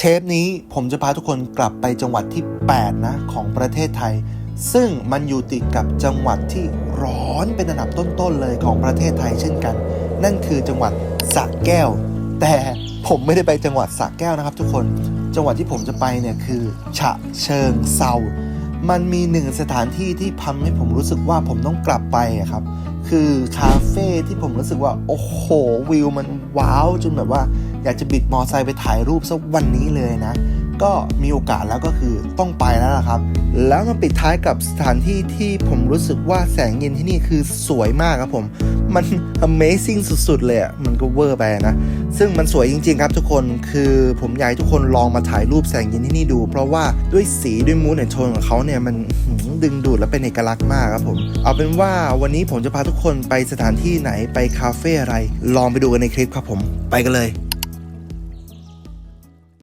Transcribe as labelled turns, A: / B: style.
A: เทปนี้ผมจะพาทุกคนกลับไปจังหวัดที่ 8 นะ ของประเทศไทย ซึ่งมันอยู่ติดกับจังหวัดที่ร้อนเป็นอันดับต้นๆเลยของประเทศไทยเช่นกัน นั่นคือจังหวัดสระแก้ว แต่ผมไม่ได้ไปจังหวัดสระแก้วนะครับ ทุกคนจังหวัดที่ผมจะไปเนี่ยคือฉะเชิงเซามันมีหนึ่งสถานที่ที่ทำให้ผมรู้สึกว่าผมต้องกลับไปครับ คือคาเฟ่ที่ผมรู้สึกว่า โอ้โหวิวมันว้าวจนแบบว่า อยากจะบิดมอไซค์ไปถ่ายรูปสักวันนี้เลยนะ ก็มีโอกาสแล้วก็คือต้องไปแล้วล่ะครับ แล้วมาปิดท้ายกับสถานที่ที่ผมรู้สึกว่าแสงเย็นที่นี่คือสวยมากครับผม มัน Amazing สุดๆ เลยอะ มันก็เวอร์ไปนะ ซึ่งมันสวยจริง ๆ ครับทุกคน คือผมอยากให้ทุกคนลองมาถ่ายรูปแสงเย็นที่นี่ดู เพราะว่าด้วยสีด้วยมูดแอนโทนของเขาเนี่ยมันดึงดูดและเป็นเอกลักษณ์มากครับผม เอาเป็นว่าวันนี้ผมจะพาทุกคนไปสถานที่ไหนไปคาเฟ่อะไร ลองไปดูกันในคลิปครับผม ไปกันเลย